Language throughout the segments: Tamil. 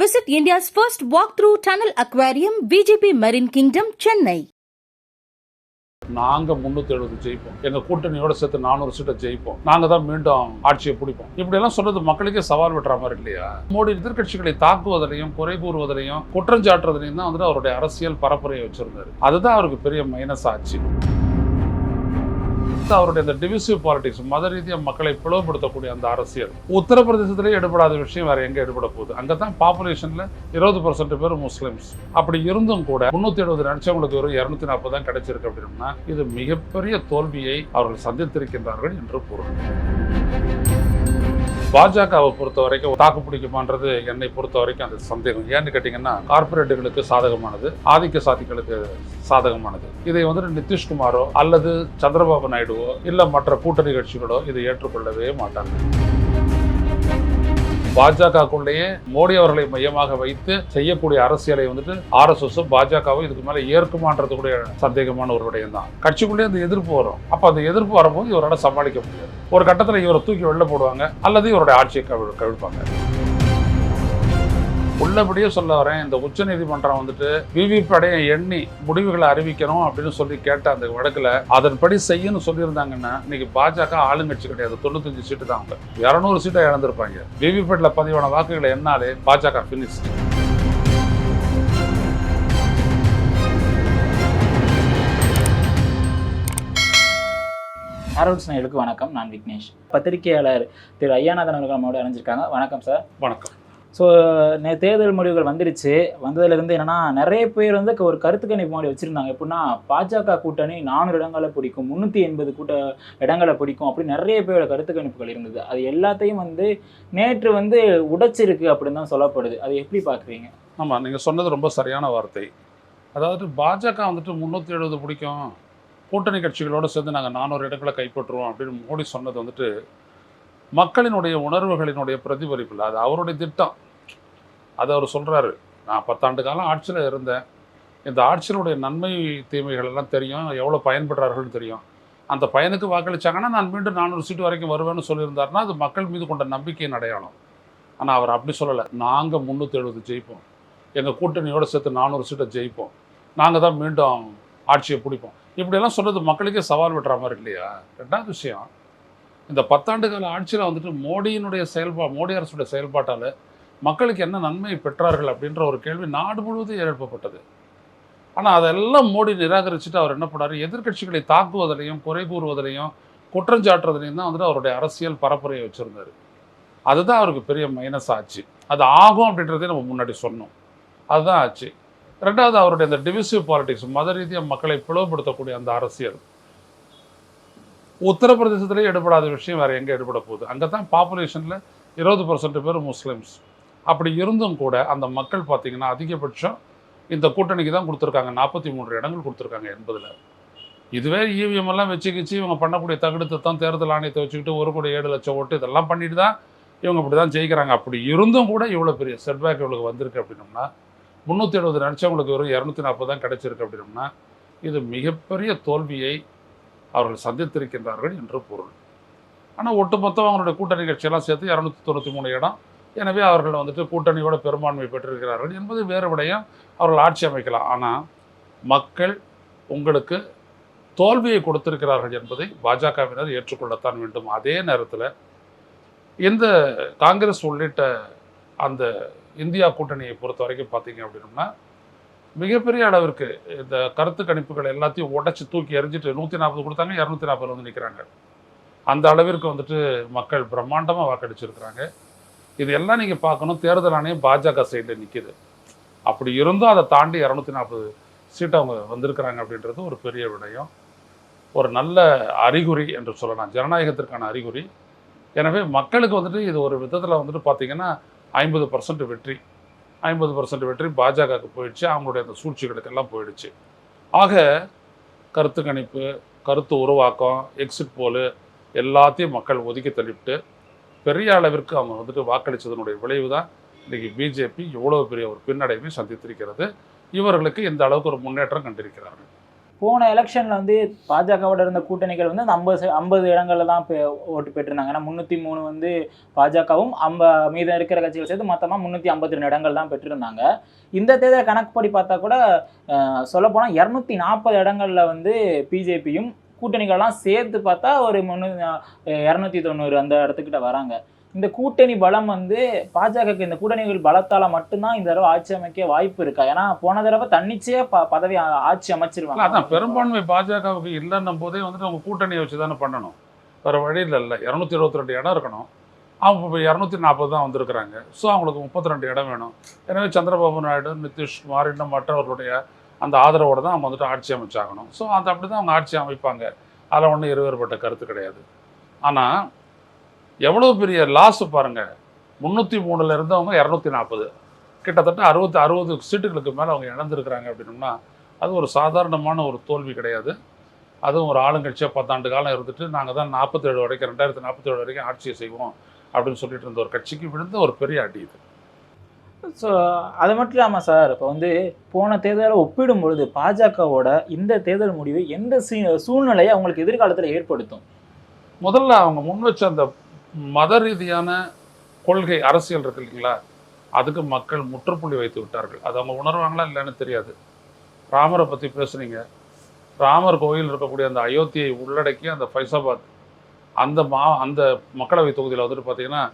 Visit India's first walk through tunnel aquarium VGP marine kingdom Chennai நாங்க முன்னூத்தி எழுபது ஜெயிப்போம். எங்க கூட்டணியோட சேர்த்து நானூறு சீட்டை ஜெயிப்போம். நாங்க தான் மீண்டும் ஆட்சியை பிடிப்போம். இப்படி எல்லாம் சொல்றது மக்களுக்கே சவால் விட்டுற மாதிரி இல்லையா? மோடி எதிர்க்கட்சிகளை தாக்குவதிலையும் குறை கூறுவதிலையும் குற்றஞ்சாட்டுறதுலையும் தான் வந்துட்டு அவருடைய அரசியல் பரப்புரையை வச்சிருந்தாரு. அதுதான் அவருக்கு பெரிய மைனஸ் ஆச்சு. அவருடைய அந்த டிவிசிவ் பாலிடிக்ஸ் மத ரீதியாக மக்களை பிளவுபடுத்தக்கூடிய அந்த அரசியல். உத்தரப்பிரதேசத்திலே எடுபடாத விஷயம் வேற எங்கே எடுபட போகுது? அங்கே தான் பாப்புலேஷன்ல இருபது பர்சன்ட் பேர் முஸ்லிம்ஸ். அப்படி இருந்தும் கூட முன்னூத்தி எழுபது நினைச்சவங்களுக்கு ஒரு இருநூத்தி நாற்பது தான் கிடைச்சிருக்கு அப்படின்னா இது மிகப்பெரிய தோல்வியை அவர்கள் சந்தித்திருக்கின்றார்கள் என்று பொருள். பாஜகவை பொறுத்த வரைக்கும் தாக்கு பிடிக்குமான்றது என்னை பொறுத்த வரைக்கும் அந்த சந்தேகம். ஏன்னு கேட்டிங்கன்னா கார்ப்பரேட்டுகளுக்கு சாதகமானது ஆதிக்க சாதிகளுக்கு சாதகமானது. இதை வந்துட்டு நிதிஷ்குமாரோ அல்லது சந்திரபாபு நாயுடுவோ இல்லை மற்ற கூட்டணி கட்சிகளோ இதை ஏற்றுக்கொள்ளவே மாட்டாங்க. பாஜகக்குள்ளேயே மோடி அவர்களை மையமாக வைத்து செய்யக்கூடிய அரசியலை வந்துட்டு ஆர்எஸ்எஸ் பாஜகவும் இதுக்கு மேல ஏற்குமான்றது கூட சந்தேகமான ஒரு விடயம் தான் கட்சிக்குள்ளேயே அந்த எதிர்ப்பு வரும். அப்ப அந்த எதிர்ப்பு வரும்போது இவரால் சமாளிக்க முடியாது. ஒரு கட்டத்தில் இவரை தூக்கி வெளில போடுவாங்க. அல்லது இவருடைய ஆட்சியை கவிழ்ப்பாங்க. உள்ளபடியே சொல்ல வரேன் இந்த உச்ச நீதிமன்றம் வந்துட்டு விவிபடைய எண்ணி முடிவுகளை அறிவிக்கணும் அப்படின்னு சொல்லி கேட்ட அந்த வழக்குல அதன்படி செய்யணும்னு சொல்லியிருந்தாங்கன்னா இன்னைக்கு பாஜக ஆளுங்கட்சி கிடையாது. தொண்ணூத்தஞ்சு சீட்டு தான் அவங்க. இரநூறு சீட்டை இழந்திருப்பாங்க. விவிபேட்ல பதிவான வாக்குகளை என்னாலே பாஜக பினிஷ் ஹாரோல்ஸ் நேயர்களுக்கு வணக்கம். நான் விக்னேஷ். பத்திரிகையாளர் திரு ஐயாநாதன் அவர்கள் நம்மளோட இணைஞ்சிருக்காங்க. வணக்கம் சார். வணக்கம். ஸோ தேர்தல் முடிவுகள் வந்துருச்சு. வந்ததுலேருந்து என்னன்னா நிறைய பேர் வந்து ஒரு கருத்து கணிப்பு மாதிரி வச்சுருந்தாங்க. எப்படின்னா பாஜக கூட்டணி நானூறு இடங்களை பிடிக்கும் முந்நூற்றி எண்பது கூட்ட இடங்களை பிடிக்கும் அப்படி நிறைய பேரோட கருத்து கணிப்புகள் இருந்தது. அது எல்லாத்தையும் வந்து நேற்று வந்து உடைச்சிருக்கு அப்படின்னு தான் சொல்லப்படுது. அது எப்படி பார்க்குறீங்க ஆமாம் நீங்கள் சொன்னது ரொம்ப சரியான வார்த்தை. அதாவது பாஜக வந்துட்டு முந்நூற்றி எழுபது பிடிக்கும். கூட்டணி கட்சிகளோடு சேர்ந்து நாங்கள் நானூறு இடங்களை கைப்பற்றுவோம் அப்படின்னு மோடி சொன்னது வந்துட்டு மக்களினுடைய உணர்வுகளினுடைய பிரதிபலிப்பு இல்லை. அது அவருடைய திட்டம். அது அவர் சொல்கிறாரு நான் பத்தாண்டு காலம் ஆட்சியில் இருந்தேன். இந்த ஆட்சியினுடைய நன்மை தீமைகள் எல்லாம் தெரியும். எவ்வளோ பயன்படுறார்கள்னு தெரியும். அந்த பயனுக்கு வாக்களித்தாங்கன்னா நான் மீண்டும் நானூறு சீட்டு வரைக்கும் வருவேன்னு சொல்லியிருந்தாருன்னா அது மக்கள் மீது கொண்ட நம்பிக்கையின் அடையாளம். ஆனால் அவர் அப்படி சொல்லலை. நாங்கள் முந்நூற்றி எழுபது ஜெயிப்போம். எங்கள் கூட்டணியோடு சேர்த்து நானூறு சீட்டை ஜெயிப்போம். நாங்கள் தான் மீண்டும் ஆட்சியை பிடிப்போம். இப்படியெல்லாம் சொல்கிறது மக்களுக்கே சவால் விட்டுற மாதிரி இல்லையா? ரெண்டாவது விஷயம் இந்த பத்தாண்டு கால ஆட்சியில் வந்துட்டு மோடியினுடைய செயல்பா மோடி அரசுடைய செயல்பாட்டால் மக்களுக்கு என்ன நன்மை பெற்றார்கள் அப்படின்ற ஒரு கேள்வி நாடு முழுவதும் எழுப்பப்பட்டது. ஆனால் அதெல்லாம் மோடி நிராகரிச்சுட்டு அவர் என்ன பண்ணார்? எதிர்க்கட்சிகளை தாக்குவதிலையும் குறை கூறுவதிலையும் குற்றஞ்சாட்டுறதுலையும் தான் வந்துட்டு அவருடைய அரசியல் பரப்புரையை வச்சுருந்தார். அதுதான் அவருக்கு பெரிய மைனஸ் ஆச்சு. அது ஆகும் அப்படின்றதே நம்ம முன்னாடி சொன்னோம். அதுதான் ஆச்சு. ரெண்டாவது அவருடைய அந்த டிவிசிவ் பாலிடிக்ஸ் மத ரீதியாக மக்களை பிளவுபடுத்தக்கூடிய அந்த அரசியல். உத்தரப்பிரதேசத்திலே எடுபடாத விஷயம் வேறு எங்கே எடுபட போகுது? அங்கே தான் பாப்புலேஷனில் இருபது பர்சன்ட் பேர் முஸ்லீம்ஸ். அப்படி இருந்தும் கூட அந்த மக்கள் பார்த்தீங்கன்னா அதிகபட்சம் இந்த கூட்டணிக்கு தான் கொடுத்துருக்காங்க. நாற்பத்தி மூன்று இடங்கள் கொடுத்துருக்காங்க எண்பதில். இதுவே இவிஎம் எல்லாம் வச்சுக்கிச்சு இவங்க பண்ணக்கூடிய தகுடு தான் தேர்தல் ஆணையத்தை வச்சுக்கிட்டு ஒரு கோடி ஏழு லட்சம் ஓட்டு இதெல்லாம் பண்ணிட்டு தான் இவங்க இப்படி தான் ஜெயிக்கிறாங்க. அப்படி இருந்தும் கூட இவ்வளோ பெரிய செட்பேக் இவங்களுக்கு வந்திருக்கு அப்படின்னோம்னா முந்நூற்றி எழுபது நினச்சவங்களுக்கு வெறும் இரநூத்தி நாற்பது தான் கிடச்சிருக்கு அப்படின்னோம்னா இது மிகப்பெரிய தோல்வியை அவர்கள் சந்தித்திருக்கின்றார்கள் என்று பொருள். ஆனால் ஒட்டுமொத்தம் அவங்களுடைய கூட்டணி கட்சியெல்லாம் சேர்த்து இரநூத்தி தொண்ணூற்றி மூணு இடம். எனவே அவர்கள் வந்துட்டு கூட்டணியோட பெரும்பான்மை பெற்றிருக்கிறார்கள் என்பது வேறு விடயம். அவர்கள் ஆட்சி அமைக்கலாம். ஆனால் மக்கள் உங்களுக்கு தோல்வியை கொடுத்திருக்கிறார்கள் என்பதை பாஜகவினர் ஏற்றுக்கொள்ளத்தான் வேண்டும். அதே நேரத்தில் இந்த காங்கிரஸ் உள்ளிட்ட அந்த இந்தியா கூட்டணியை பொறுத்த வரைக்கும் பார்த்தீங்க அப்படின்னா மிகப்பெரிய அளவிற்கு இந்த கருத்து கணிப்புகள் எல்லாத்தையும் உடச்சி தூக்கி எறிஞ்சிட்டு நூற்றி நாற்பது கொடுத்தாங்க இரநூத்தி நாற்பது வந்து நிற்கிறாங்க அந்த அளவிற்கு வந்துட்டு மக்கள் பிரம்மாண்டமாக வாக்களிச்சிருக்கிறாங்க. இது எல்லாம் நீங்கள் பார்க்கணும். தேர்தல் ஆணையம் பாஜக சைடில் நிற்கிது அப்படி இருந்தும் அதை தாண்டி இரநூத்தி நாற்பது சீட்டு அவங்க வந்திருக்கிறாங்க அப்படின்றது ஒரு பெரிய விடயம். ஒரு நல்ல அறிகுறி என்று சொல்லலாம். ஜனநாயகத்திற்கான அறிகுறி. எனவே மக்களுக்கு வந்துட்டு இது ஒரு விதத்தில் வந்துட்டு பார்த்தீங்கன்னா ஐம்பது பர்சன்ட் வெற்றி. ஐம்பது பர்சன்ட் வெற்றி பாஜகவுக்கு போயிடுச்சு. அவங்களுடைய அந்த சூழ்ச்சிகளுக்கெல்லாம் போயிடுச்சு. ஆக கருத்து கணிப்பு கருத்து உருவாக்கம் எக்ஸிட் போலு எல்லாத்தையும் மக்கள் ஒதுக்கி தள்ளிவிட்டு பெரிய அளவிற்கு அவங்க வந்துட்டு வாக்களித்ததனுடைய விளைவு தான் இன்றைக்கி பிஜேபி இவ்வளோ பெரிய ஒரு பின்னடைவை சந்தித்திருக்கிறது. இவர்களுக்கு இந்த அளவுக்கு ஒரு முன்னேற்றம் கண்டிருக்கிறார்கள். போன எலெக்ஷனில் வந்து பாஜகவோட இருந்த கூட்டணிகள் வந்து அந்த ஐம்பது ஐம்பது இடங்களில் தான் ஓட்டு பெற்றிருந்தாங்க. ஏன்னா முந்நூற்றி மூணு வந்து பாஜகவும் அம்ப மீதம் இருக்கிற கட்சிகள் சேர்த்து மொத்தமாக முந்நூற்றி ஐம்பத்தி ரெண்டு இடங்கள் தான் பெற்றிருந்தாங்க. இந்த தேர்தல் கணக்குப்படி பார்த்தா கூட சொல்லப்போனால் இரநூத்தி நாற்பது இடங்களில் வந்து பிஜேபியும் கூட்டணிகள்லாம் சேர்த்து பார்த்தா ஒரு முன்னூ இரநூத்தி தொண்ணூறு அந்த இடத்துக்கிட்ட வராங்க. இந்த கூட்டணி பலம் வந்து பாஜகக்கு இந்த கூட்டணிகள் பலத்தால மட்டும்தான் இந்த தடவை ஆட்சி அமைக்க வாய்ப்பு இருக்கா? ஏன்னா போன தடவை தன்னிச்சையா ப பதவி ஆட்சி அமைச்சிருவாங்க. அதான் பெரும்பான்மை பாஜகவுக்கு இல்லைன்னும் போதே வந்துட்டு அவங்க கூட்டணியை வச்சு தானே பண்ணணும். வேறு இல்லை இல்லை. இரநூத்தி இருபத்தி ரெண்டு இடம் இருக்கணும். அவங்க இப்போ இரநூத்தி நாற்பது தான் வந்திருக்கிறாங்க. ஸோ அவங்களுக்கு முப்பத்தி ரெண்டு இடம் வேணும். எனவே சந்திரபாபு நாயுடு நிதிஷ்குமார் இன்னும் மற்றவர்களுடைய அந்த ஆதரவோடு தான் அவங்க வந்துட்டு ஆட்சி அமைச்சாகணும். ஸோ அந்த அப்படி தான் அவங்க ஆட்சி அமைப்பாங்க. அதில் ஒன்றும் இருவேறுபட்ட கருத்து கிடையாது. ஆனால் எவ்வளோ பெரிய லாஸ் பாருங்க. முந்நூற்றி மூணில் இருந்தவங்க இரநூத்தி நாற்பது. கிட்டத்தட்ட அறுபத்தி அறுபது சீட்டுகளுக்கு மேலே அவங்க இழந்திருக்கிறாங்க அப்படின்னோம்னா அது ஒரு சாதாரணமான ஒரு தோல்வி கிடையாது. அதுவும் ஒரு ஆளுங்கட்சியாக பத்தாண்டு காலம் இருந்துட்டு நாங்கள் தான் நாற்பத்தேழு வரைக்கும் ரெண்டாயிரத்தி நாற்பத்தேழு வரைக்கும் ஆட்சியை செய்வோம் அப்படின்னு சொல்லிட்டு இருந்த ஒரு கட்சிக்கு விழுந்த ஒரு பெரிய அடி இது. ஸோ அது மட்டும் இல்லாமல் சார் இப்போ வந்து போன தேர்தலை ஒப்பிடும் பொழுது பாஜகவோட இந்த தேர்தல் முடிவு எந்த சீ- சூழ்நிலையை அவங்களுக்கு எதிர்காலத்தில் ஏற்படுத்தும்? முதல்ல அவங்க முன் வச்ச அந்த மத ரீதியான கொள்கை அரசியல் இருக்கு இல்லைங்களா? அதுக்கு மக்கள் முற்றுப்புள்ளி வைத்து விட்டார்கள். அது அவங்க உணர்வாங்களா இல்லைன்னு தெரியாது. ராமரை பற்றி பேசுனீங்க. ராமர் கோயில் இருக்கக்கூடிய அந்த அயோத்தியை உள்ளடக்கி அந்த ஃபைசாபாத் அந்த மா அந்த மக்களவை தொகுதியில் வந்துட்டு பார்த்தீங்கன்னா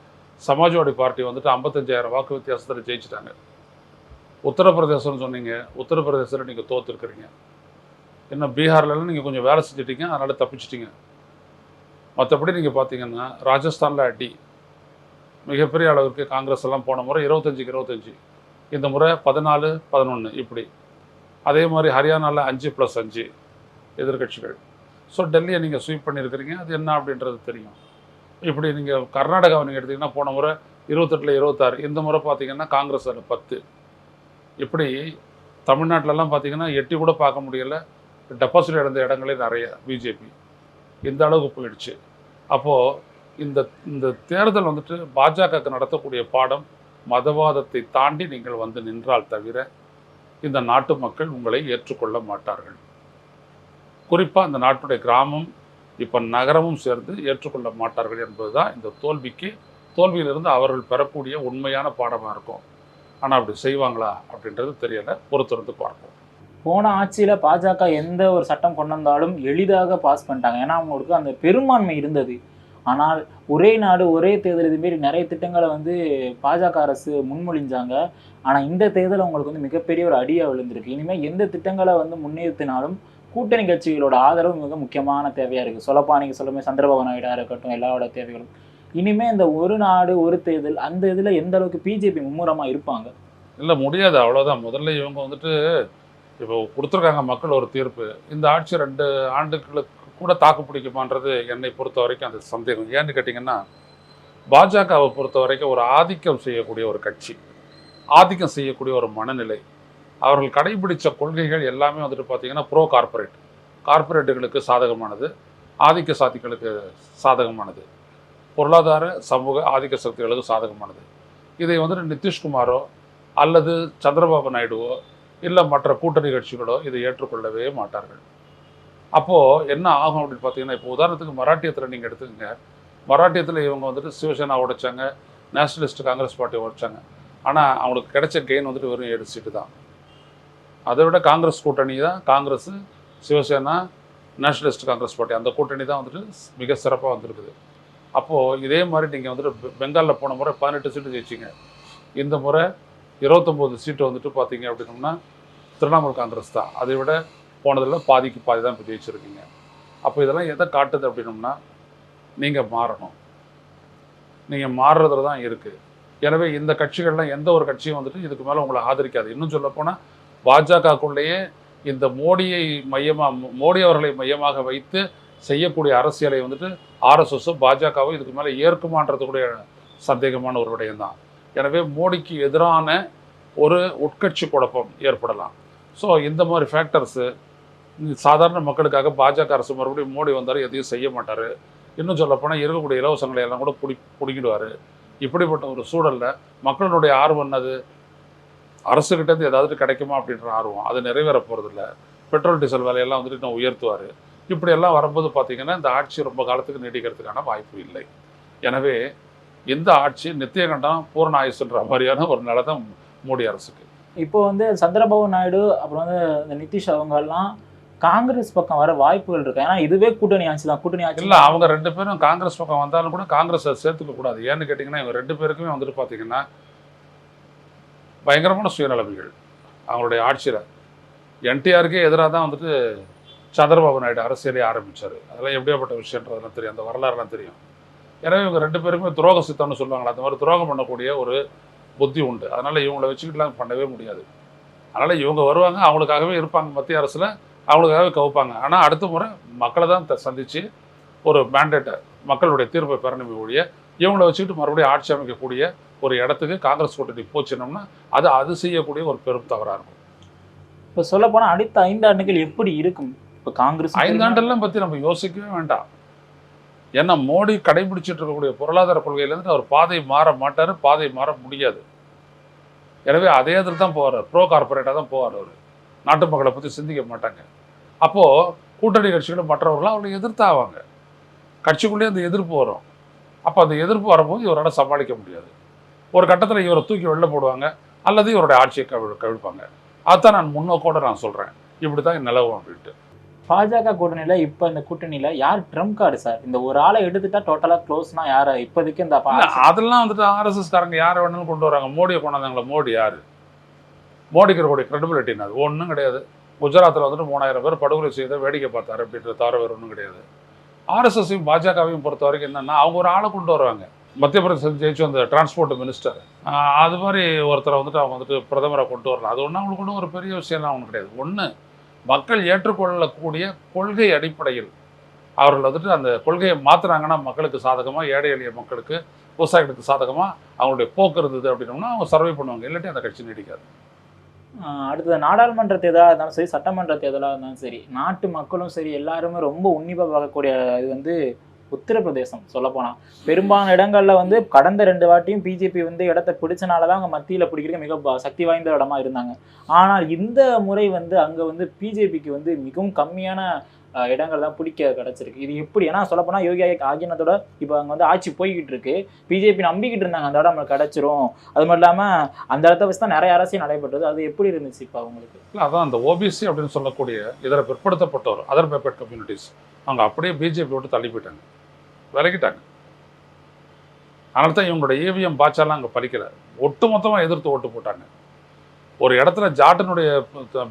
சமாஜ்வாடி பார்ட்டி வந்துட்டு ஐம்பத்தஞ்சாயிரம் வாக்கு வித்தியாசத்தில் ஜெயிச்சிட்டாங்க. உத்தரப்பிரதேசம்னு சொன்னீங்க. உத்தரப்பிரதேசத்தில் நீங்கள் தோத்துருக்குறீங்க. என்ன பீகார்லலாம் நீங்கள் கொஞ்சம் வேலை செஞ்சிட்டீங்க. அதனால் தப்பிச்சிட்டிங்க. மற்றபடி நீங்கள் பார்த்தீங்கன்னா ராஜஸ்தானில் அடி. மிகப்பெரிய அளவுக்கு காங்கிரஸ் எல்லாம் போன முறை இருபத்தஞ்சுக்கு இருபத்தஞ்சி. இந்த முறை பதினாலு பதினொன்று இப்படி. அதே மாதிரி ஹரியானாவில் அஞ்சு ப்ளஸ் அஞ்சு எதிர்க்கட்சிகள் ஸோ டெல்லியை நீங்கள் ஸ்வீப் பண்ணியிருக்கிறீங்க. அது என்ன அப்படின்றது தெரியும். இப்படி நீங்கள் கர்நாடகாவை நீங்கள் எடுத்தீங்கன்னா போன முறை இருபத்தெட்டில் இருபத்தாறு. இந்த முறை பார்த்தீங்கன்னா காங்கிரஸ் அதில் பத்து. இப்படி தமிழ்நாட்டிலலாம் பார்த்தீங்கன்னா எட்டி கூட பார்க்க முடியல. டெபாசிட் இழந்த இடங்களே நிறைய பிஜேபி. இந்த அளவுக்கு போயிடுச்சு. அப்போது இந்த இந்த தேர்தல் வந்துட்டு பாஜகவுக்கு நடத்தக்கூடிய பாடம் மதவாதத்தை தாண்டி நீங்கள் வந்து நின்றால் தவிர இந்த நாட்டு மக்கள் உங்களை ஏற்றுக்கொள்ள மாட்டார்கள். குறிப்பாக இந்த நாட்டுடைய கிராமம் இப்போ நகரமும் சேர்ந்து ஏற்றுக்கொள்ள மாட்டார்கள் என்பது தான் இந்த தோல்விக்கு தோல்வியிலிருந்து அவர்கள் பெறக்கூடிய உண்மையான பாடமாக இருக்கும். ஆனால் அப்படி செய்வாங்களா அப்படின்றது தெரியலை. பொறுத்திருந்து பார்ப்போம். போன ஆட்சியில் பாஜக எந்த ஒரு சட்டம் கொண்டு வந்தாலும் எளிதாக பாஸ் பண்ணிட்டாங்க. ஏன்னா அவங்களுக்கு அந்த பெரும்பான்மை இருந்தது. ஆனால் ஒரே நாடு ஒரே தேர்தல் இதுமாரி நிறைய திட்டங்களை வந்து பாஜக அரசு முன்மொழிஞ்சாங்க. ஆனால் இந்த தேர்தல் அவங்களுக்கு வந்து மிகப்பெரிய ஒரு அடியாக விழுந்திருக்கு. இனிமேல் எந்த திட்டங்களை வந்து முன்னிறுத்தினாலும் கூட்டணி கட்சிகளோட ஆதரவு மிக முக்கியமான தேவையாக இருக்குது சொல்லப்பா நீங்கள் சொல்லுமே சந்திரபாபு நாயுடா இருக்கட்டும் எல்லாரோட தேவைகளும். இனிமேல் இந்த ஒரு நாடு ஒரு தேர்தல் அந்த இதில் எந்த அளவுக்கு பிஜேபி மும்முரமாக இருப்பாங்க? இல்லை முடியாது. அவ்வளோதான் முதல்ல இவங்க வந்துட்டு இப்போ கொடுத்துருக்காங்க மக்கள் ஒரு தீர்ப்பு. இந்த ஆட்சி ரெண்டு ஆண்டுகளுக்கு கூட தாக்கு பிடிக்குமான்றது என்னை பொறுத்த வரைக்கும் அது சந்தேகம். ஏன்னு கேட்டிங்கன்னா பாஜகவை பொறுத்த வரைக்கும் ஒரு ஆதிக்கம் செய்யக்கூடிய ஒரு கட்சி ஆதிக்கம் செய்யக்கூடிய ஒரு மனநிலை. அவர்கள் கடைபிடித்த கொள்கைகள் எல்லாமே வந்துட்டு பார்த்திங்கன்னா ப்ரோ கார்ப்பரேட் கார்ப்பரேட்டுகளுக்கு சாதகமானது ஆதிக்க சாதிகளுக்கு சாதகமானது. பொருளாதார சமூக ஆதிக்க சக்திகளுக்கு சாதகமானது. இதை வந்துட்டு நிதிஷ்குமாரோ அல்லது சந்திரபாபு நாயுடுவோ இல்லை மற்ற கூட்டணி கட்சிகளோ இதை ஏற்றுக்கொள்ளவே மாட்டார்கள். அப்போது என்ன ஆகும் அப்படின்னு பார்த்தீங்கன்னா இப்போ உதாரணத்துக்கு மராட்டியத்தில் நீங்கள் எடுத்துக்கங்க. மராட்டியத்தில் இவங்க வந்துட்டு சிவசேனா உடைச்சாங்க நேஷனலிஸ்ட் காங்கிரஸ் பார்ட்டி உடைச்சாங்க. ஆனால் அவங்களுக்கு கிடைச்ச கெயின் வந்துட்டு வெறும் ஏழு சீட்டு தான். அதை விட காங்கிரஸ் கூட்டணி தான் காங்கிரஸ் சிவசேனா நேஷனலிஸ்ட் காங்கிரஸ் பார்ட்டி. அந்த கூட்டணி தான் வந்துட்டு மிக சிறப்பாக வந்திருக்குது. அப்போது இதே மாதிரி நீங்கள் வந்துட்டு பெங்காலில் போன முறை பதினெட்டு சீட்டு ஜெயிச்சிங்க. இந்த முறை இருபத்தொம்போது சீட்டு வந்துட்டு பார்த்தீங்க அப்படின்னோம்னா திரிணாமுல் காங்கிரஸ் தான். அதை விட போனதில் பாதிக்கு பாதி தான் இப்போ ஜெயிச்சிருக்கீங்க. அப்போ இதெல்லாம் எதை காட்டுது அப்படின்னோம்னா நீங்கள் மாறணும். நீங்கள் மாறுறதுல தான் இருக்குது எனவே இந்த கட்சிகள்லாம் எந்த ஒரு கட்சியும் வந்துட்டு இதுக்கு மேலே உங்களை ஆதரிக்காது. இன்னும் சொல்லப்போனால் பாஜகக்குள்ளேயே இந்த மோடியை மையமாக மோடி அவர்களை மையமாக வைத்து செய்யக்கூடிய அரசியலை வந்துட்டு ஆர்எஸ்எஸும் பாஜகவும் இதுக்கு மேலே ஏற்குமான்றது கூட சந்தேகமான ஒரு விடயம்தான். எனவே மோடிக்கு எதிரான ஒரு உட்கட்சி குழப்பம் ஏற்படலாம். ஸோ இந்த மாதிரி ஃபேக்டர்ஸு சாதாரண மக்களுக்காக பாஜக அரசு மறுபடியும் மோடி வந்தார் எதையும் செய்ய மாட்டார். இன்னும் சொல்லப்போனால் இருக்கக்கூடிய இலவசங்களை எல்லாம் கூட பிடி பிடிக்கிடுவார் இப்படிப்பட்ட ஒரு சூழலில் மக்களுடைய ஆர்வம் என்னது? அரசுக்கிட்டேருந்து ஏதாவது கிடைக்குமா அப்படின்ற ஆர்வம். அது நிறைவேற போகிறதில்ல பெட்ரோல் டீசல் விலையெல்லாம் வந்துட்டு இன்னும் உயர்த்துவார். இப்படியெல்லாம் வரும்போது பார்த்திங்கன்னா இந்த ஆட்சி ரொம்ப காலத்துக்கு நீடிக்கிறதுக்கான வாய்ப்பு இல்லை. எனவே இந்த ஆட்சி நித்தியகண்டம் பூர்ண ஆயுசுன்ற மாதிரியான ஒரு நிலை தான் மோடி அரசுக்கு. இப்போ வந்து சந்திரபாபு நாயுடு அப்புறம் வந்து இந்த நிதிஷ் அவங்க எல்லாம் காங்கிரஸ் பக்கம் வர வாய்ப்புகள் இருக்கு. ஏன்னா இதுவே கூட்டணி ஆட்சி தான். கூட்டணி ஆட்சி இல்லை அவங்க ரெண்டு பேரும் காங்கிரஸ் பக்கம் வந்தாலும் கூட காங்கிரஸ் சேர்த்துக்க கூடாது. ஏன்னு கேட்டிங்கன்னா இவங்க ரெண்டு பேருக்குமே வந்துட்டு பார்த்தீங்கன்னா பயங்கரமான சுயநலமைகள் அவங்களுடைய ஆட்சியில். என்டிஆருக்கே எதிராக தான் வந்துட்டு சந்திரபாபு நாயுடு அரசியலே ஆரம்பித்தார் அதெல்லாம் எப்படியாப்பட்ட விஷயன்றதுலாம் தெரியும். அந்த வரலாறுலாம் தெரியும். எனவே இவங்க ரெண்டு பேருக்குமே துரோக சித்தம்னு சொல்லுவாங்களா அந்த மாதிரி துரோகம் பண்ணக்கூடிய ஒரு புத்தி உண்டு. அதனால் இவங்களை வச்சுக்கிட்டுலாம் பண்ணவே முடியாது. அதனால் இவங்க வருவாங்க அவங்களுக்காகவே இருப்பாங்க. மத்திய அரசில் அவங்களுக்காகவே கவுப்பாங்க. ஆனால் அடுத்த முறை மக்களை தான் த- சந்திச்சு ஒரு மேண்டேட்டை மக்களுடைய தீர்ப்பை பெறணுமே ஒழிய இவங்களை வச்சுக்கிட்டு மறுபடியும் ஆட்சி அமைக்கக்கூடிய ஒரு இடத்துக்கு காங்கிரஸ் கூட்டணி போச்சுனோம்னா அது அது செய்யக்கூடிய ஒரு பெரும் தவறாக இருக்கும். இப்போ சொல்ல போனா அடுத்த ஐந்து ஆண்டுகள் எப்படி இருக்கும்? இப்போ காங்கிரஸ் ஐந்தாண்டெல்லாம் பற்றி நம்ம யோசிக்கவே வேண்டாம். ஏன்னா மோடி கடைபிடிச்சிட்டு இருக்கக்கூடிய பொருளாதார கொள்கையிலேருந்து அவர் பாதை மாற மாட்டார் பாதை மாற முடியாது. எனவே அதே இதில் தான் போவார் ப்ரோ கார்பரேட்டாக தான் போவார் அவர். நாட்டு மக்களை பற்றி சிந்திக்க மாட்டாங்க. அப்போது கூட்டணி கட்சிகளும் மற்றவர்களும் அவரை எதிர்த்தாவாங்க. கட்சிக்குள்ளேயே அந்த எதிர்ப்பு வரும். அப்போ அந்த எதிர்ப்பு வரும்போது இவரால் சமாளிக்க முடியாது. ஒரு கட்டத்தில் இவரை தூக்கி வெளில போடுவாங்க அல்லது இவருடைய ஆட்சியை கவிழ் கவிழ்ப்பாங்க. அதுதான் நான் முன்னோக்கோடு நான் சொல்கிறேன் இப்படி தான் நிலவும் அப்படின்ட்டு. பாஜக கூட்டணியில இப்ப இந்த கூட்டணியில யார் ட்ரம்ப் கார்டு சார் இந்த ஒரு ஆளை எடுத்துட்டா டோட்டலா க்ளோஸ்னா யார? இப்போதைக்கு இந்த அதெல்லாம் வந்துட்டு ஆர்எஸ்எஸ் காரங்க யாரை வேணாலும் கொண்டு வராங்க. மோடியை கொண்டாந்தாங்களா மோடி யாரு? மோடிக்கு இருக்கக்கூடிய credibility அது. ஒன்றும் கிடையாது. குஜராத்தில் வந்துட்டு மூணாயிரம் பேர் படுகொலை செய்த வேடிக்கை பார்த்தாரு அப்படின்ற தவிர வேறு ஒன்றும் கிடையாது. ஆர்எஸ்எஸையும் பாஜகவையும் பொறுத்த வரைக்கும் என்னன்னா அவங்க ஒரு ஆளை கொண்டு வருவாங்க. மத்திய பிரதேசம் ஜெயிச்சு அந்த டிரான்ஸ்போர்ட் மினிஸ்டர் அது மாதிரி ஒருத்தரை வந்துட்டு அவங்க வந்துட்டு பிரதமரை கொண்டு வரலாம். அது ஒன்றும் அவங்களுக்கு ஒன்றும் ஒரு பெரிய விஷயம்லாம் ஒன்றும் கிடையாது. ஒன்று மக்கள் ஏற்றுக்கொள்ளக்கூடிய கொள்கை அடிப்படையில் அவர்கள் வந்துட்டு அந்த கொள்கையை மாத்துறாங்கன்னா மக்களுக்கு சாதகமாக ஏழை எளிய மக்களுக்கு விவசாயிகளுக்கு சாதகமாக அவங்களுடைய போக்கு இருந்தது அப்படின்னோம்னா அவங்க சர்வே பண்ணுவாங்க. இல்லாட்டி அந்த கட்சி நீடிக்காது. அடுத்தது நாடாளுமன்ற தேர்தலாக இருந்தாலும் சரி சட்டமன்ற தேர்தலாக இருந்தாலும் சரி நாட்டு மக்களும் சரி எல்லாருமே ரொம்ப உன்னிப்பாக பார்க்கக்கூடிய இது வந்து உத்தரப்பிரதேசம் சொல்லப்போனால் பெரும்பாலான இடங்களில் வந்து கடந்த ரெண்டு வாட்டியும் பிஜேபி வந்து இடத்த பிடிச்சனால தான் அவங்க மத்தியில் பிடிக்கிறது மிக சக்தி வாய்ந்த இடமா இருந்தாங்க. ஆனால் இந்த முறை வந்து அங்கே வந்து பிஜேபிக்கு வந்து மிகவும் கம்மியான இடங்கள் தான் பிடிக்க கிடச்சிருக்கு. இது எப்படி? ஏன்னா சொல்லப்போனால் யோகி ஆகியனத்தோட இப்போ அங்கே வந்து ஆட்சி போய்கிட்டு இருக்கு. பிஜேபி நம்பிக்கிட்டு இருந்தாங்க அந்த இடம் நம்மளுக்கு கிடச்சிரும். அது மட்டும் இல்லாமல் அந்த இடத்த வச்சு தான் நிறைய அரசியல் நடைபெற்றது. அது எப்படி இருந்துச்சு இப்போ அவங்களுக்கு? இல்லை அதான் அந்த ஓபிசி அப்படின்னு சொல்லக்கூடிய இதர பிற்படுத்தப்பட்டோர் அதர் பேப்பர்ட் கம்யூனிட்டிஸ் அவங்க அப்படியே பிஜேபி விட்டு தள்ளி போயிட்டாங்க. விலகிட்டாங்க அதனால தான் இவங்களோட ஏவிஎம் பாட்சாலாம் அங்கே பறிக்கல. ஒட்டு மொத்தமாக எதிர்த்து ஓட்டு போட்டாங்க. ஒரு இடத்துல ஜாட்டனுடைய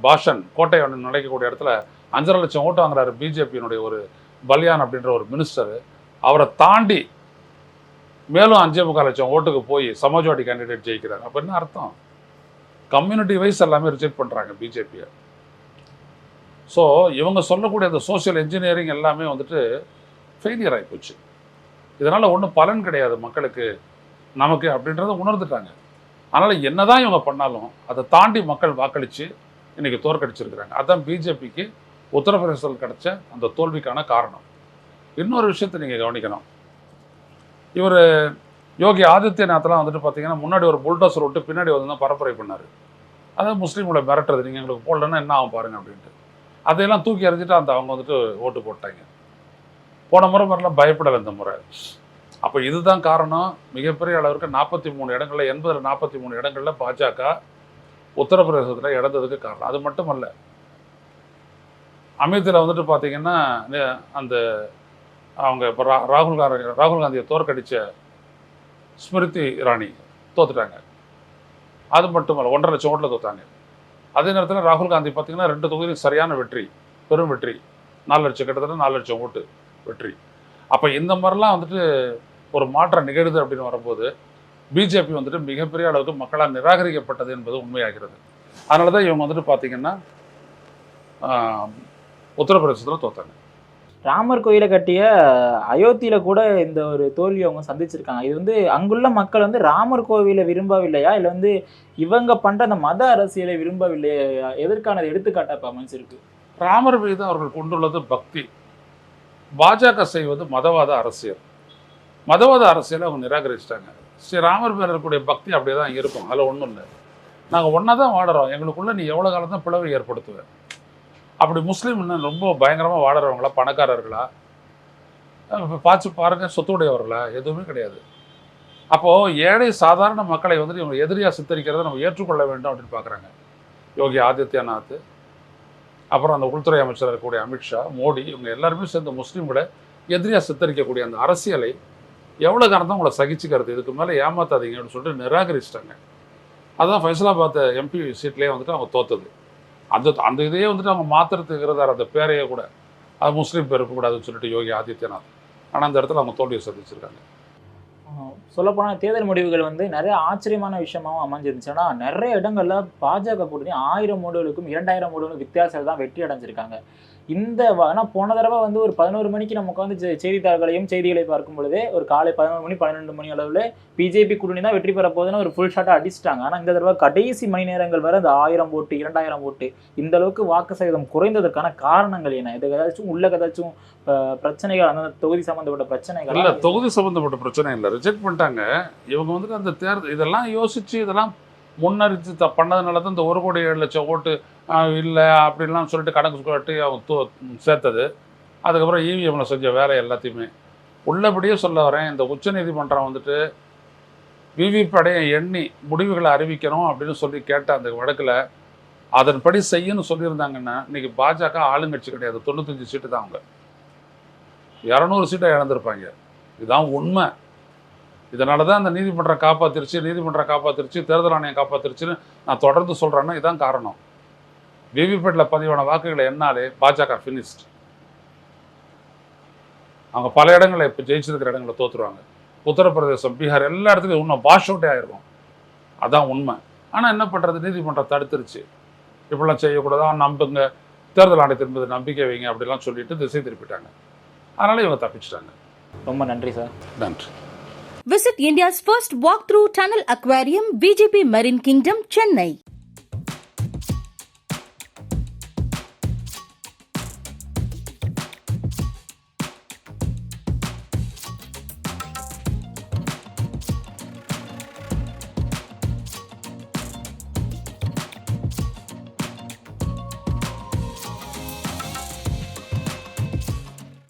பாஷன் கோட்டை ஒன்று இடத்துல அஞ்சரை லட்சம் ஓட்டு வாங்குறாரு பிஜேபியினுடைய ஒரு பலியான் அப்படின்ற ஒரு மினிஸ்டர் அவரை தாண்டி மேலும் அஞ்சே முக்கால் லட்சம் ஓட்டுக்கு போய் சமாஜ்வாடி கேண்டிடேட் ஜெயிக்கிறாங்க அப்போ என்ன அர்த்தம்? கம்யூனிட்டி வைஸ் எல்லாமே ரிஜெக்ட் பண்ணுறாங்க பிஜேபியை ஸோ இவங்க சொல்லக்கூடிய அந்த சோஷியல் இன்ஜினியரிங் எல்லாமே வந்துட்டு ஃபெயிலியர் ஆகி போச்சு. இதனால் ஒன்றும் பலன் கிடையாது மக்களுக்கு. நமக்கு அப்படின்றத உணர்ந்துட்டாங்க. அதனால் என்னதான் இவங்க பண்ணாலும் அதை தாண்டி மக்கள் வாக்களித்து இன்னைக்கு தோற்கடிச்சிருக்கிறாங்க. அதான் பிஜேபிக்கு உத்தரப்பிரதேசத்தில் கிடைச்ச அந்த தோல்விக்கான காரணம். இன்னொரு விஷயத்தை நீங்கள் கவனிக்கணும். இவர் யோகி ஆதித்யநாத்லாம் வந்துட்டு பார்த்தீங்கன்னா முன்னாடி ஒரு புல்டோசர் விட்டு பின்னாடி வந்து தான் பரப்புரை பண்ணார். அதான் முஸ்லீம்களை மிரட்டுறது நீங்கள் எங்களுக்கு போடலன்னா என்ன ஆகும் பாருங்க அப்படின்ட்டு. அதையெல்லாம் தூக்கி எறிஞ்சிட்டு அந்த அவங்க வந்துட்டு ஓட்டு போட்டாங்க. போன முறை மாதிரிலாம் பயப்படலை இந்த முறை. அப்போ இதுதான் காரணம். மிகப்பெரிய அளவிற்கு நாற்பத்தி மூணு இடங்களில் எண்பதில் நாற்பத்தி மூணு இடங்களில் பாஜக உத்தரப்பிரதேசத்தில் இழந்ததுக்கு காரணம். அது மட்டும் அல்ல அமித்தில் வந்துட்டு பார்த்தீங்கன்னா அந்த அவங்க இப்போ ரா ராகுல் காந்தி ராகுல் காந்தியை தோற்கடித்த ஸ்மிருதி இராணி தோத்துட்டாங்க. அது மட்டும் இல்லை ஒன்றரை லட்சம் ஓட்டில் தோத்தாங்க. அதே நேரத்தில் ராகுல் காந்தி பார்த்தீங்கன்னா ரெண்டு தொகுதியும் சரியான வெற்றி பெரும் வெற்றி. நாலு லட்சம் கிட்டத்தட்ட நாலு லட்சம் ஓட்டு. வெற்றி. அப்போ இந்த மாதிரிலாம் வந்துட்டு ஒரு மாற்றம் நிகழுது அப்படின்னு வரும்போது பிஜேபி வந்துட்டு மிகப்பெரிய அளவுக்கு மக்களால் நிராகரிக்கப்பட்டது என்பது உண்மையாகிறது. அதனால தான் இவங்க வந்துட்டு பார்த்தீங்கன்னா உத்தரப்பிரதேசத்தில் தோத்தாங்க. ராமர் கோயிலை கட்டிய அயோத்தியில கூட இந்த ஒரு தோல்வி அவங்க சந்திச்சிருக்காங்க. இது வந்து அங்குள்ள மக்கள் வந்து ராமர் கோவிலை விரும்பவில்லையா? இல்லை வந்து இவங்க பண்ற அந்த மத அரசியலை விரும்பவில்லையா? எதற்கான எடுத்துக்காட்டா இப்ப அமைச்சிருக்கு ராமர் மீது அவர்கள் கொண்டுள்ளது பக்தி. பாஜக செய்வது மதவாத அரசியல். மதவாத அரசியலை அவங்க நிராகரிச்சிட்டாங்க. ஸ்ரீராமர் மேல இருக்கக்கூடிய பக்தி அப்படியே தான் இருக்கும். அதில் ஒன்றும் இல்லை. நாங்கள் ஒன்றா தான் வாடுறோம். எங்களுக்குள்ளே நீ எவ்வளோ காலம் தான் பிளவை ஏற்படுத்துவ? அப்படி முஸ்லீம்னு ரொம்ப பயங்கரமாக வாடுறவங்களா? பணக்காரர்களா? அஹ் பார்த்து பாருங்க சொத்துடையவர்களா? எதுவுமே கிடையாது. அப்போது ஏழை சாதாரண மக்களை வந்துட்டு இவங்க எதிரியாக சித்தரிக்கிறத நம்ம ஏற்றுக்கொள்ள வேண்டும் அப்படின்னு பார்க்குறாங்க. யோகி ஆதித்யநாத் அப்புறம் அந்த உள்துறை அமைச்சர் இருக்கக்கூடிய அமித்ஷா மோடி இவங்க எல்லாருமே சேர்ந்து முஸ்லீம்களை எதிரியாக சித்தரிக்கக்கூடிய அந்த அரசியலை எவ்வளோ காரணம் உங்களை சகிச்சுக்கிறது? இதுக்கு மேலே ஏமாத்தாதீங்கன்னு சொல்லிட்டு நிராகரிச்சிட்டாங்க. அதுதான் ஃபைசலாபாத் எம்பி சீட்லேயே வந்துட்டு அவங்க தோத்தது. அந்த அந்த இதையே வந்துட்டு அவங்க மாத்திரத்துக்கு அந்த பேரையே கூட. அது முஸ்லீம் பேர் இருக்கக்கூடாதுன்னு சொல்லிட்டு யோகி ஆதித்யநாத். ஆனால் அந்த இடத்துல அவங்க தோல்வியை சந்திச்சிருக்காங்க. சொல்லப்போனால் தேர்தல் முடிவுகள் வந்து நிறைய ஆச்சரியமான விஷயமாவும் அமைஞ்சிருந்துச்சுன்னா நிறைய இடங்கள்ல பாஜக கூட்டணி ஆயிரம் ஓடுகளுக்கும் இரண்டாயிரம் ஓடுகளுக்கும் வித்தியாசத்தில் தான் வெற்றி அடைஞ்சிருக்காங்க. இந்த ஆனால் ஆனா போன தடவை வந்து ஒரு பதினோரு மணிக்கு நம்ம உட்காந்து செ- செய்தித்தாள்களையும் செய்திகளை பார்க்கும் பொழுது ஒரு காலை பதினோரு மணி பன்னெண்டு மணி அளவில் பிஜேபி கூட்டணி தான் வெற்றி பெற போகுதுன்னு ஒரு ஃபுல் ஷாட்டாக அடிச்சிட்டாங்க. ஆனால் இந்த தடவை கடைசி மணி நேரங்கள் வரை அந்த ஆயிரம் ஓட்டு இரண்டாயிரம் ஓட்டு இந்த அளவுக்கு வாக்கு சதவீதம் குறைந்ததற்கான காரணங்கள் என்ன? இது ஏதாச்சும் உள்ள ஏதாச்சும் பிரச்சனைகள் அந்த தொகுதி சம்பந்தப்பட்ட பிரச்சனைகள் இல்லை தொகுதி சம்மந்தப்பட்ட பிரச்சனை இல்லை. ரிஜெக்ட் பண்ணிட்டாங்க. இவங்க வந்துட்டு அந்த தேர்தல் இதெல்லாம் யோசிச்சு இதெல்லாம் முன்னறிச்சு த பண்ணதுனால தான் இந்த ஒரு கோடி ஏழு லட்சம் ஓட்டு இல்லை அப்படின்லாம் சொல்லிட்டு கணக்கு சொல்லிட்டு அவன் தோ சேர்த்தது. அதுக்கப்புறம் இவிஎம்மில் செஞ்ச வேலை எல்லாத்தையுமே. உள்ளபடியே சொல்ல வரேன் இந்த உச்சநீதிமன்றம் வந்துட்டு விவிபடையை எண்ணி முடிவுகளை அறிவிக்கணும் அப்படின்னு சொல்லி கேட்ட அந்த வழக்கில் அதன்படி செய்யணும்னு சொல்லியிருந்தாங்கன்னா இன்றைக்கி பாஜக ஆளுங்கட்சி கிடையாது. தொண்ணூத்தஞ்சு சீட்டு தான் அவங்க. இரநூறு சீட்டை இழந்திருப்பாங்க. இதுதான் உண்மை. இதனால தான் அந்த நீதிமன்றம் காப்பாத்திருச்சு நீதிமன்றம் காப்பாத்திருச்சு தேர்தல் ஆணையம் காப்பாத்திருச்சுன்னு நான் தொடர்ந்து சொல்கிறேன்னா இதான் காரணம். விவிபேட்டில் பதிவான வாக்குகளை என்னாலே பாஜக ஃபினிஷ்ட் அவங்க பல இடங்களை இப்போ ஜெயிச்சிருக்கிற இடங்களை தோத்துருவாங்க. உத்தரப்பிரதேசம் பீகார் எல்லா இடத்துலையும் இன்னும் வாஷ் அவுட்டே ஆயிருக்கும். அதான் உண்மை. ஆனால் என்ன பண்ணுறது நீதிமன்றம் தடுத்துருச்சு. இப்படிலாம் செய்யக்கூடாதா? நம்புங்க. தேர்தல் ஆணையத்தின் மீது நம்பிக்கை வைங்க அப்படிலாம் சொல்லிட்டு திசை திருப்பிட்டாங்க. அதனால இவங்க தப்பிச்சிட்டாங்க. ரொம்ப நன்றி சார். நன்றி. Visit India's first walk-through tunnel aquarium, VGP Marine Kingdom, Chennai.